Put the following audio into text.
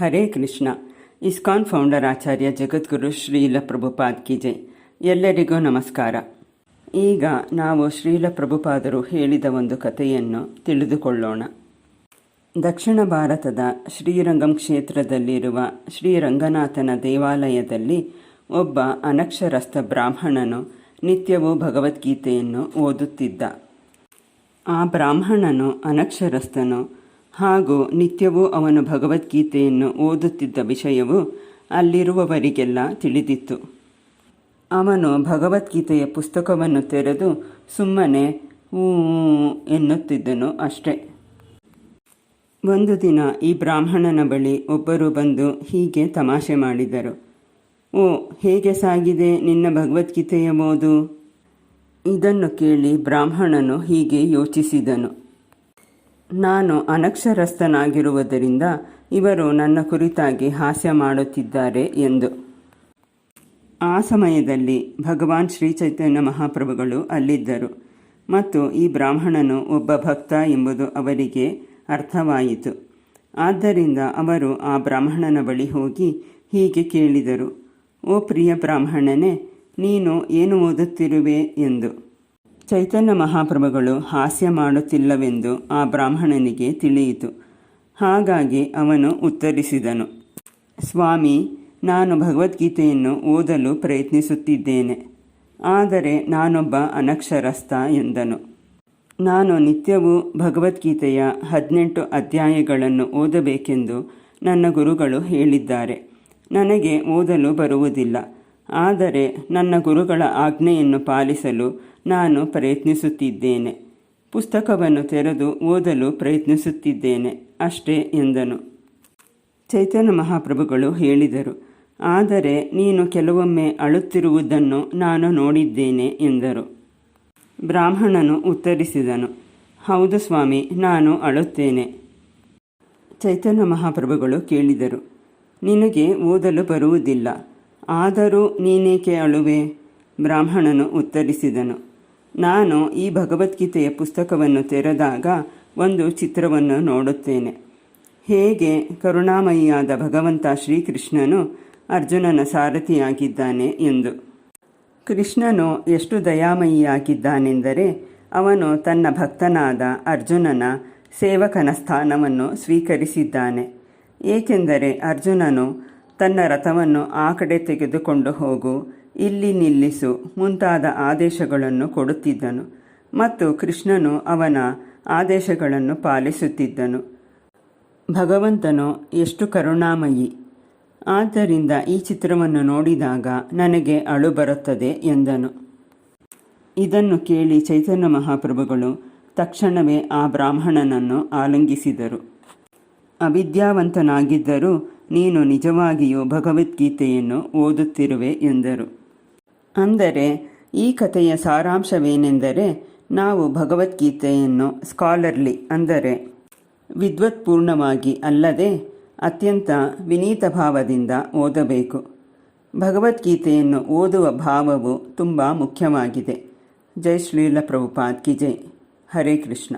ಹರೇ Krishna. ISKCON founder Acharya Jagadguru Srila Prabhupad ಕಿಜೆ ಎಲ್ಲರಿಗೂ ನಮಸ್ಕಾರ. ಈಗ ನಾವು ಶ್ರೀಲ ಪ್ರಭುಪಾದರು ಹೇಳಿದ ಒಂದು ಕಥೆಯನ್ನು ತಿಳಿದುಕೊಳ್ಳೋಣ. ದಕ್ಷಿಣ ಭಾರತದ ಶ್ರೀರಂಗಂ ಕ್ಷೇತ್ರದಲ್ಲಿರುವ ಶ್ರೀರಂಗನಾಥನ ದೇವಾಲಯದಲ್ಲಿ ಒಬ್ಬ ಅನಕ್ಷರಸ್ಥ ಬ್ರಾಹ್ಮಣನು ನಿತ್ಯವೂ ಭಗವದ್ಗೀತೆಯನ್ನು ಓದುತ್ತಿದ್ದ. ಆ ಬ್ರಾಹ್ಮಣನು ಅನಕ್ಷರಸ್ಥನು ಹಾಗೂ ನಿತ್ಯವೂ ಅವನು ಭಗವದ್ಗೀತೆಯನ್ನು ಓದುತ್ತಿದ್ದ ವಿಷಯವು ಅಲ್ಲಿರುವವರಿಗೆಲ್ಲ ತಿಳಿದಿತ್ತು. ಅವನು ಭಗವದ್ಗೀತೆಯ ಪುಸ್ತಕವನ್ನು ತೆರೆದು ಸುಮ್ಮನೆ ಊ ಎನ್ನುತ್ತಿದ್ದನು ಅಷ್ಟೆ. ಒಂದು ದಿನ ಈ ಬ್ರಾಹ್ಮಣನ ಬಳಿ ಒಬ್ಬರು ಬಂದು ಹೀಗೆ ತಮಾಷೆ ಮಾಡಿದರು. ಓ, ಹೇಗೆ ಸಾಗಿದೆ ನಿನ್ನ ಭಗವದ್ಗೀತೆಯ ಓದು? ಇದನ್ನು ಕೇಳಿ ಬ್ರಾಹ್ಮಣನು ಹೀಗೆ ಯೋಚಿಸಿದನು. ನಾನು ಅನಕ್ಷರಸ್ಥನಾಗಿರುವುದರಿಂದ ಇವರು ನನ್ನ ಕುರಿತಾಗಿ ಹಾಸ್ಯ ಮಾಡುತ್ತಿದ್ದಾರೆ ಎಂದು. ಆ ಸಮಯದಲ್ಲಿ ಭಗವಾನ್ ಶ್ರೀ ಚೈತನ್ಯ ಮಹಾಪ್ರಭುಗಳು ಅಲ್ಲಿದ್ದರು ಮತ್ತು ಈ ಬ್ರಾಹ್ಮಣನು ಒಬ್ಬ ಭಕ್ತ ಎಂಬುದು ಅವರಿಗೆ ಅರ್ಥವಾಯಿತು. ಆದ್ದರಿಂದ ಅವರು ಆ ಬ್ರಾಹ್ಮಣನ ಬಳಿ ಹೋಗಿ ಹೀಗೆ ಕೇಳಿದರು, ಓ ಪ್ರಿಯ ಬ್ರಾಹ್ಮಣನೇ, ನೀನು ಏನು ಓದುತ್ತಿರುವೆ? ಎಂದು. ಚೈತನ್ಯ ಮಹಾಪ್ರಭುಗಳು ಹಾಸ್ಯ ಮಾಡುತ್ತಿಲ್ಲವೆಂದು ಆ ಬ್ರಾಹ್ಮಣನಿಗೆ ತಿಳಿಯಿತು. ಹಾಗಾಗಿ ಅವನು ಉತ್ತರಿಸಿದನು, ಸ್ವಾಮಿ, ನಾನು ಭಗವದ್ಗೀತೆಯನ್ನು ಓದಲು ಪ್ರಯತ್ನಿಸುತ್ತಿದ್ದೇನೆ. ಆದರೆ ನಾನೊಬ್ಬ ಅನಕ್ಷರಸ್ಥ ಎಂದನು. ನಾನು ನಿತ್ಯವೂ ಭಗವದ್ಗೀತೆಯ ಹದಿನೆಂಟು ಅಧ್ಯಾಯಗಳನ್ನು ಓದಬೇಕೆಂದು ನನ್ನ ಗುರುಗಳು ಹೇಳಿದ್ದಾರೆ. ನನಗೆ ಓದಲು ಬರುವುದಿಲ್ಲ. ಆದರೆ ನನ್ನ ಗುರುಗಳ ಆಜ್ಞೆಯನ್ನು ಪಾಲಿಸಲು ನಾನು ಪ್ರಯತ್ನಿಸುತ್ತಿದ್ದೇನೆ. ಪುಸ್ತಕವನ್ನು ತೆರೆದು ಓದಲು ಪ್ರಯತ್ನಿಸುತ್ತಿದ್ದೇನೆ ಅಷ್ಟೇ ಎಂದನು. ಚೈತನ್ಯ ಮಹಾಪ್ರಭುಗಳು ಹೇಳಿದರು, ಆದರೆ ನೀನು ಕೆಲವೊಮ್ಮೆ ಅಳುತ್ತಿರುವುದನ್ನು ನಾನು ನೋಡಿದ್ದೇನೆ ಎಂದರು. ಬ್ರಾಹ್ಮಣನು ಉತ್ತರಿಸಿದನು, ಹೌದು ಸ್ವಾಮಿ, ನಾನು ಅಳುತ್ತೇನೆ ಚೈತನ್ಯ ಮಹಾಪ್ರಭುಗಳು ಕೇಳಿದರು, ನಿನಗೆ ಓದಲು ಬರುವುದಿಲ್ಲ, ಆದರೂ ನೀನೇಕೆ ಅಳುವೆ? ಬ್ರಾಹ್ಮಣನು ಉತ್ತರಿಸಿದನು ನಾನು ಈ ಭಗವದ್ಗೀತೆಯ ಪುಸ್ತಕವನ್ನು ತೆರೆದಾಗ ಒಂದು ಚಿತ್ರವನ್ನು ನೋಡುತ್ತೇನೆ. ಹೇಗೆ ಕರುಣಾಮಯಿಯಾದ ಭಗವಂತ ಶ್ರೀಕೃಷ್ಣನು ಅರ್ಜುನನ ಸಾರಥಿಯಾಗಿದ್ದಾನೆ ಎಂದು. ಕೃಷ್ಣನು ಎಷ್ಟು ದಯಾಮಯಿಯಾಗಿದ್ದಾನೆಂದರೆ ಅವನು ತನ್ನ ಭಕ್ತನಾದ ಅರ್ಜುನನ ಸೇವಕನ ಸ್ಥಾನವನ್ನು ಸ್ವೀಕರಿಸಿದ್ದಾನೆ. ಏಕೆಂದರೆ ಅರ್ಜುನನು ತನ್ನ ರಥವನ್ನು ಆ ಕಡೆ ತೆಗೆದುಕೊಂಡು ಹೋಗು ಇಲ್ಲಿ ನಿಲ್ಲಿಸು ಮುಂತಾದ ಆದೇಶಗಳನ್ನು ಕೊಡುತ್ತಿದ್ದನು. ಮತ್ತು ಕೃಷ್ಣನು ಅವನ ಆದೇಶಗಳನ್ನು ಪಾಲಿಸುತ್ತಿದ್ದನು. ಭಗವಂತನು, ಎಷ್ಟು ಕರುಣಾಮಯಿ. ಆದ್ದರಿಂದ ಈ ಚಿತ್ರವನ್ನು ನೋಡಿದಾಗ ನನಗೆ ಅಳು ಬರುತ್ತದೆ ಎಂದನು. ಇದನ್ನು ಕೇಳಿ ಚೈತನ್ಯ ಮಹಾಪ್ರಭುಗಳು ತಕ್ಷಣವೇ ಆ ಬ್ರಾಹ್ಮಣನನ್ನು ಆಲಂಗಿಸಿದರು. ಅವಿದ್ಯಾವಂತನಾಗಿದ್ದರೂ ನೀನು ನಿಜವಾಗಿಯೂ ಭಗವದ್ಗೀತೆಯನ್ನು ಓದುತ್ತಿರುವೆ ಎಂದರು. ಅಂದರೆ ಈ ಕಥೆಯ ಸಾರಾಂಶವೇನೆಂದರೆ ನಾವು ಭಗವದ್ಗೀತೆಯನ್ನು ಸ್ಕಾಲರ್ಲಿ ಅಂದರೆ ವಿದ್ವತ್ಪೂರ್ಣವಾಗಿ ಅಲ್ಲದೆ ಅತ್ಯಂತ ವಿನೀತ ಭಾವದಿಂದ ಓದಬೇಕು. ಭಗವದ್ಗೀತೆಯನ್ನು ಓದುವ ಭಾವವು ತುಂಬ ಮುಖ್ಯವಾಗಿದೆ. ಜೈ ಶ್ರೀಲ ಪ್ರಭುಪಾದ್ ಕಿ ಜೈ. ಹರೇ ಕೃಷ್ಣ.